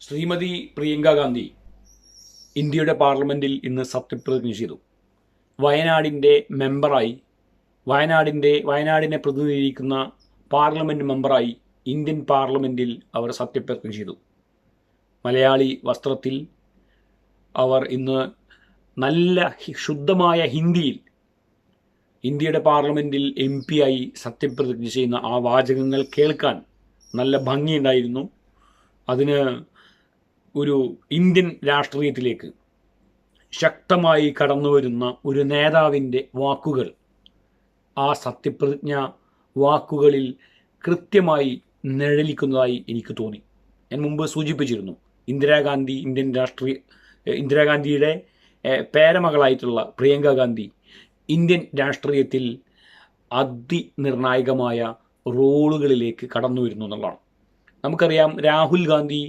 ശ്രീമതി പ്രിയങ്ക ഗാന്ധി ഇന്ത്യയുടെ പാർലമെന്റിൽ ഇന്ന് സത്യപ്രതിജ്ഞ ചെയ്തു. വയനാടിന്റെ മെമ്പറായി വയനാടിന്റെ വയനാടിനെ പ്രതിനിധീകരിക്കുന്ന പാർലമെന്റ് മെമ്പറായി ഇന്ത്യൻ പാർലമെന്റിൽ അവർ സത്യപ്രതിജ്ഞ ചെയ്തു. മലയാളി വസ്ത്രത്തിൽ അവർ ഇന്ന് നല്ല ശുദ്ധമായ ഹിന്ദിയിൽ ഇന്ത്യയുടെ പാർലമെന്റിൽ എം പി ആയി സത്യപ്രതിജ്ഞ ചെയ്യുന്ന ആ വാചകങ്ങൾ കേൾക്കാൻ നല്ല ഭംഗിയുണ്ടായിരുന്നു. അതിന് ഒരു ഇന്ത്യൻ രാഷ്ട്രീയത്തിലേക്ക് ശക്തമായി കടന്നു വരുന്ന ഒരു നേതാവിന്റെ വാക്കുകൾ ആ സത്യപ്രതിജ്ഞ വാക്കുകളിൽ കൃത്യമായി നിഴലിക്കുന്നതായി എനിക്ക് തോന്നി. ഞാൻ മുമ്പ് സൂചിപ്പിച്ചിരുന്നു ഇന്ദിരാഗാന്ധി ഇന്ത്യൻ രാഷ്ട്രീയ ഇന്ദിരാഗാന്ധിയുടെ പേരമകളായിട്ടുള്ള പ്രിയങ്ക ഗാന്ധി ഇന്ത്യൻ രാഷ്ട്രീയത്തിൽ അതിനിർണായകമായ റോളുകളിലേക്ക് കടന്നു വരുന്നു എന്നുള്ളതാണ്. നമുക്കറിയാം രാഹുൽ ഗാന്ധി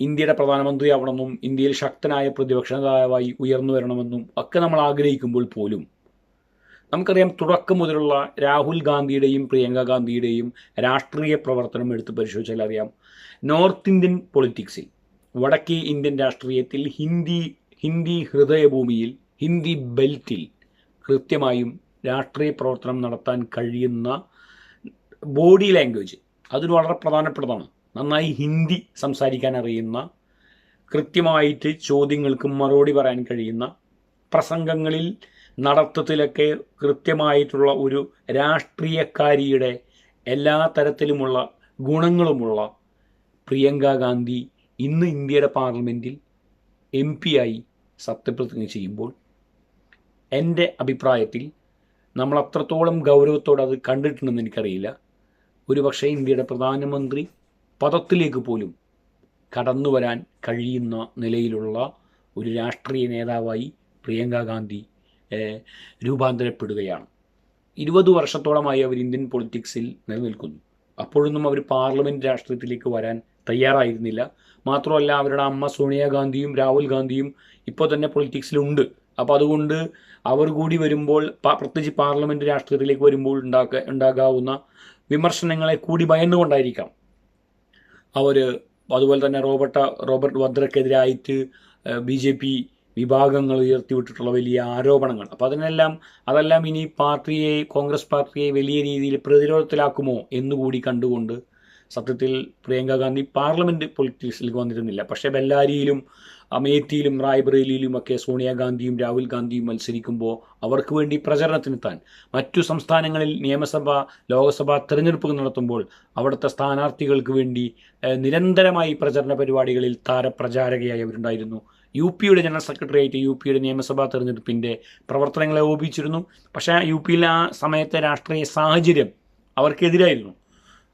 ഇന്ത്യയുടെ പ്രധാനമന്ത്രിയാവണമെന്നും ഇന്ത്യയിൽ ശക്തനായ പ്രതിപക്ഷ നേതാവായി ഉയർന്നു വരണമെന്നും ഒക്കെ നമ്മൾ ആഗ്രഹിക്കുമ്പോൾ പോലും നമുക്കറിയാം തുടക്കം മുതലുള്ള രാഹുൽ ഗാന്ധിയുടെയും പ്രിയങ്ക ഗാന്ധിയുടെയും രാഷ്ട്രീയ പ്രവർത്തനം എടുത്ത് പരിശോധിച്ചാൽ അറിയാം. നോർത്ത് ഇന്ത്യൻ പൊളിറ്റിക്സിൽ വടക്കേ ഇന്ത്യൻ രാഷ്ട്രീയത്തിൽ ഹിന്ദി ഹിന്ദി ഹൃദയഭൂമിയിൽ ഹിന്ദി ബെൽറ്റിൽ കൃത്യമായും രാഷ്ട്രീയ പ്രവർത്തനം നടത്താൻ കഴിയുന്ന ബോഡി ലാംഗ്വേജ്. അതൊരു വളരെ പ്രധാനപ്പെട്ടതാണ്. നന്നായി ഹിന്ദി സംസാരിക്കാൻ അറിയുന്ന കൃത്യമായിട്ട് ചോദ്യങ്ങൾക്ക് മറുപടി പറയാൻ കഴിയുന്ന പ്രസംഗങ്ങളിൽ നടത്തത്തിലൊക്കെ കൃത്യമായിട്ടുള്ള ഒരു രാഷ്ട്രീയക്കാരിയുടെ എല്ലാ തരത്തിലുമുള്ള ഗുണങ്ങളുമുള്ള പ്രിയങ്ക ഗാന്ധി ഇന്ന് ഇന്ത്യയുടെ പാർലമെന്റിൽ എം പി ആയി സത്യപ്രതിജ്ഞ ചെയ്യുമ്പോൾ എന്റെ അഭിപ്രായത്തിൽ നമ്മൾ അത്രത്തോളം ഗൗരവത്തോടെ അത് കണ്ടിട്ടുണ്ടെന്ന് എനിക്കറിയില്ല. ഒരുപക്ഷെ ഇന്ത്യയുടെ പ്രധാനമന്ത്രി പദത്തിലേക്ക് പോലും കടന്നു വരാൻ കഴിയുന്ന നിലയിലുള്ള ഒരു രാഷ്ട്രീയ നേതാവായി പ്രിയങ്ക ഗാന്ധി രൂപാന്തരപ്പെടുകയാണ്. ഇരുപത് വർഷത്തോളമായി അവർ ഇന്ത്യൻ പൊളിറ്റിക്സിൽ നിലനിൽക്കുന്നു. അപ്പോഴൊന്നും അവർ പാർലമെന്റ് രാഷ്ട്രീയത്തിലേക്ക് വരാൻ തയ്യാറായിരുന്നില്ല. മാത്രമല്ല അവരുടെ അമ്മ സോണിയാഗാന്ധിയും രാഹുൽ ഗാന്ധിയും ഇപ്പോൾ തന്നെ പൊളിറ്റിക്സിലുണ്ട്. അപ്പോൾ അതുകൊണ്ട് അവർ കൂടി വരുമ്പോൾ പ്രത്യേകിച്ച് പാർലമെന്റ് രാഷ്ട്രീയത്തിലേക്ക് വരുമ്പോൾ ഉണ്ടാക്ക ഉണ്ടാകാവുന്ന വിമർശനങ്ങളെ കൂടി ഭയന്നുകൊണ്ടായിരിക്കാം. അവർ അതുപോലെ തന്നെ റോബർട്ട റോബർട്ട് വദ്രക്കെതിരായിട്ട് ബി ജെ പി വിഭാഗങ്ങൾ ഉയർത്തിവിട്ടിട്ടുള്ള വലിയ ആരോപണങ്ങൾ. അപ്പോൾ അതിനെല്ലാം അതെല്ലാം ഇനി പാർട്ടിയെ കോൺഗ്രസ് പാർട്ടിയെ വലിയ രീതിയിൽ പ്രതിരോധത്തിലാക്കുമോ എന്നുകൂടി കണ്ടുകൊണ്ട് സത്യത്തിൽ പ്രിയങ്ക ഗാന്ധി പാർലമെന്റ് പൊളിറ്റിക്സിലേക്ക് വന്നിരുന്നില്ല. പക്ഷേ ബെല്ലാരിയിലും അമേത്തിയിലും റായ്ബറേലിയിലും ഒക്കെ സോണിയാഗാന്ധിയും രാഹുൽ ഗാന്ധിയും മത്സരിക്കുമ്പോൾ അവർക്ക് വേണ്ടി പ്രചരണത്തിനെത്താൻ മറ്റു സംസ്ഥാനങ്ങളിൽ നിയമസഭ ലോക്സഭ തെരഞ്ഞെടുപ്പുകൾ നടത്തുമ്പോൾ അവിടുത്തെ സ്ഥാനാർത്ഥികൾക്ക് വേണ്ടി നിരന്തരമായി പ്രചരണ പരിപാടികളിൽ താരപ്രചാരകയായി അവരുണ്ടായിരുന്നു. യു പിയുടെ ജനറൽ സെക്രട്ടറി ആയിട്ട് യു പിയുടെ നിയമസഭാ തെരഞ്ഞെടുപ്പിന്റെ പ്രവർത്തനങ്ങളെ ഓപിച്ചിരുന്നു. പക്ഷേ യു പിയിൽ ആ സമയത്തെ രാഷ്ട്രീയ സാഹചര്യം അവർക്കെതിരായിരുന്നു.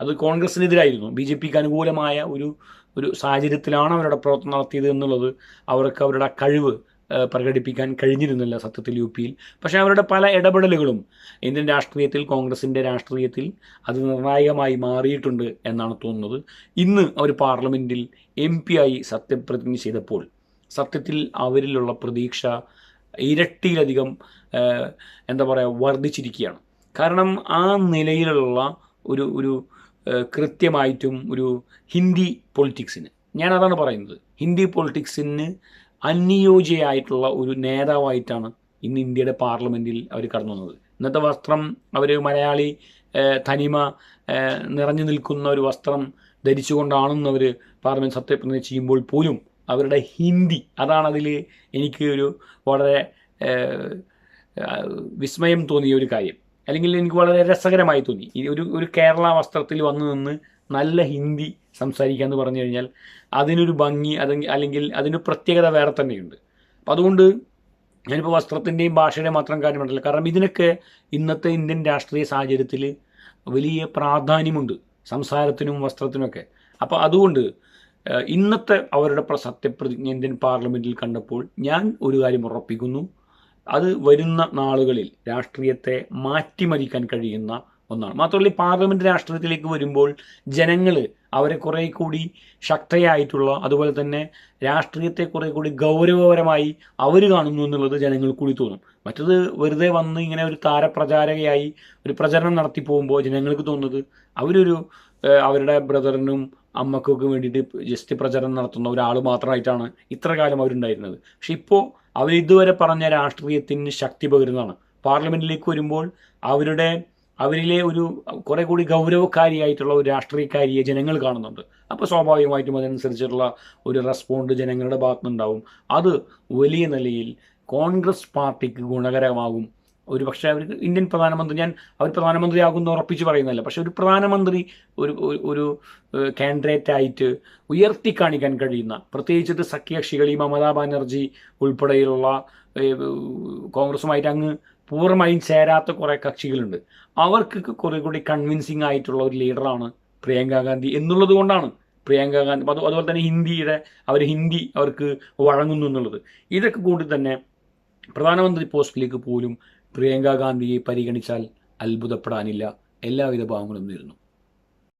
അത് കോൺഗ്രസിനെതിരായിരുന്നു. ബി ജെ പിക്ക് അനുകൂലമായ ഒരു ഒരു സാഹചര്യത്തിലാണ് അവരുടെ പ്രവർത്തനം നടത്തിയത് എന്നുള്ളത് അവർക്ക് അവരുടെ കഴിവ് പ്രകടിപ്പിക്കാൻ കഴിഞ്ഞിരുന്നില്ല സത്യത്തിൽ യു പിയിൽ. പക്ഷേ അവരുടെ പല ഇടപെടലുകളും ഇന്ത്യൻ രാഷ്ട്രീയത്തിൽ കോൺഗ്രസിന്റെ രാഷ്ട്രീയത്തിൽ അത് നിർണായകമായി മാറിയിട്ടുണ്ട് എന്നാണ് തോന്നുന്നത്. ഇന്ന് അവർ പാർലമെന്റിൽ എം ആയി സത്യപ്രതിജ്ഞ ചെയ്തപ്പോൾ സത്യത്തിൽ അവരിലുള്ള പ്രതീക്ഷ ഇരട്ടിയിലധികം എന്താ പറയുക വർദ്ധിച്ചിരിക്കുകയാണ്. കാരണം ആ നിലയിലുള്ള ഒരു ഒരു കൃത്യമായിട്ടും ഒരു ഹിന്ദി പൊളിറ്റിക്സിന്. ഞാൻ അതാണ് പറയുന്നത്. ഹിന്ദി പൊളിറ്റിക്സിന് അനുയോജ്യയായിട്ടുള്ള ഒരു നേതാവായിട്ടാണ് ഇന്ന് ഇന്ത്യയുടെ പാർലമെന്റിൽ അവർ കടന്നു വന്നത്. ഇന്നത്തെ വസ്ത്രം അവർ മലയാളി തനിമ നിറഞ്ഞു നിൽക്കുന്ന ഒരു വസ്ത്രം ധരിച്ചുകൊണ്ടാണെന്ന് അവർ പാർലമെന്റ് സത്യപ്രതിജ്ഞ ചെയ്യുമ്പോൾ പോലും അവരുടെ ഹിന്ദി അതാണ് അതിൽ എനിക്ക് ഒരു വളരെ വിസ്മയം തോന്നിയ ഒരു കാര്യം. അല്ലെങ്കിൽ എനിക്ക് വളരെ രസകരമായി തോന്നി. ഈ ഒരു ഒരു കേരള വസ്ത്രത്തിൽ വന്നു നിന്ന് നല്ല ഹിന്ദി സംസാരിക്കുക എന്ന് പറഞ്ഞു കഴിഞ്ഞാൽ അതിനൊരു ഭംഗി അതെങ്കിൽ അല്ലെങ്കിൽ അതിന് പ്രത്യേകത വേറെ തന്നെയുണ്ട്. അപ്പം അതുകൊണ്ട് ഞാനിപ്പോൾ വസ്ത്രത്തിന്റെയും ഭാഷയുടെയും മാത്രം കാര്യം പറഞ്ഞില്ല കാരണം ഇതിനൊക്കെ ഇന്നത്തെ ഇന്ത്യൻ രാഷ്ട്രീയ സാഹചര്യത്തിൽ വലിയ പ്രാധാന്യമുണ്ട് സംസാരത്തിനും വസ്ത്രത്തിനൊക്കെ. അപ്പോൾ അതുകൊണ്ട് ഇന്നത്തെ അവരുടെ പ്ര- സത്യപ്രതിജ്ഞ ഇന്ത്യൻ പാർലമെന്റിൽ കണ്ടപ്പോൾ ഞാൻ ഒരു കാര്യം ഉറപ്പിക്കുന്നു. അത് വരുന്ന നാളുകളിൽ രാഷ്ട്രീയത്തെ മാറ്റിമറിക്കാൻ കഴിയുന്ന ഒന്നാണ്. മാത്രമല്ല പാർലമെന്റ് രാഷ്ട്രീയത്തിലേക്ക് വരുമ്പോൾ ജനങ്ങൾ അവരെ കുറേ കൂടി ശക്തയായിട്ടുള്ള അതുപോലെ തന്നെ രാഷ്ട്രീയത്തെ കുറേ കൂടി ഗൗരവപരമായി അവർ കാണുന്നു എന്നുള്ളത് ജനങ്ങൾ കൂടി തോന്നും. മറ്റത് വെറുതെ വന്ന് ഇങ്ങനെ ഒരു താരപ്രചാരകയായി ഒരു പ്രചരണം നടത്തി പോകുമ്പോൾ ജനങ്ങൾക്ക് തോന്നുന്നത് അവരൊരു അവരുടെ ബ്രദറിനും അമ്മക്കൊക്കെ വേണ്ടിയിട്ട് ജസ്റ്റ് പ്രചരണം നടത്തുന്ന ഒരാൾ മാത്രമായിട്ടാണ് ഇത്ര കാലം അവരുണ്ടായിരുന്നത്. പക്ഷെ ഇപ്പോൾ അവർ ഇതുവരെ പറഞ്ഞ രാഷ്ട്രീയത്തിന് ശക്തി പകരുന്നതാണ്. പാർലമെന്റിലേക്ക് വരുമ്പോൾ അവരുടെ അവരിലെ ഒരു കുറെ കൂടി ഗൗരവക്കാരിയായിട്ടുള്ള ഒരു രാഷ്ട്രീയക്കാരിയെ ജനങ്ങൾ കാണുന്നുണ്ട്. അപ്പോൾ സ്വാഭാവികമായിട്ടും അതനുസരിച്ചുള്ള ഒരു റെസ്പോണ്ട് ജനങ്ങളുടെ ഭാഗത്തുനിന്നുണ്ടാവും. അത് വലിയ നിലയിൽ കോൺഗ്രസ് പാർട്ടിക്ക് ഗുണകരമാകും ഒരു പക്ഷേ അവർക്ക് ഇന്ത്യൻ പ്രധാനമന്ത്രി ഞാൻ അവർ പ്രധാനമന്ത്രിയാകുമെന്ന് ഉറപ്പിച്ച് പറയുന്നില്ല പക്ഷെ ഒരു പ്രധാനമന്ത്രി ഒരു ഒരു- കാൻഡിഡേറ്റ് ആയിട്ട് ഉയർത്തി കാണിക്കാൻ കഴിയുന്ന പ്രത്യേകിച്ചിട്ട് സഖ്യകക്ഷികൾ ഈ മമതാ ബാനർജി ഉൾപ്പെടെയുള്ള കോൺഗ്രസുമായിട്ട് അങ്ങ് പൂർണമായും ചേരാത്ത കുറേ കക്ഷികളുണ്ട്. അവർക്ക് കുറേ കൂടി കൺവിൻസിങ് ആയിട്ടുള്ള ഒരു ലീഡറാണ് പ്രിയങ്ക ഗാന്ധി എന്നുള്ളത് കൊണ്ടാണ് പ്രിയങ്ക ഗാന്ധി. അത് അതുപോലെ തന്നെ ഹിന്ദിയുടെ അവർ ഹിന്ദി അവർക്ക് വഴങ്ങുന്നു എന്നുള്ളത്. ഇതൊക്കെ കൂടി തന്നെ പ്രധാനമന്ത്രി പോസ്റ്റിലേക്ക് പോലും പ്രിയങ്ക ഗാന്ധിയെ പരിഗണിച്ചാൽ അത്ഭുതപ്പെടാനില്ല. എല്ലാവിധ ഭാവങ്ങളും നേരുന്നു.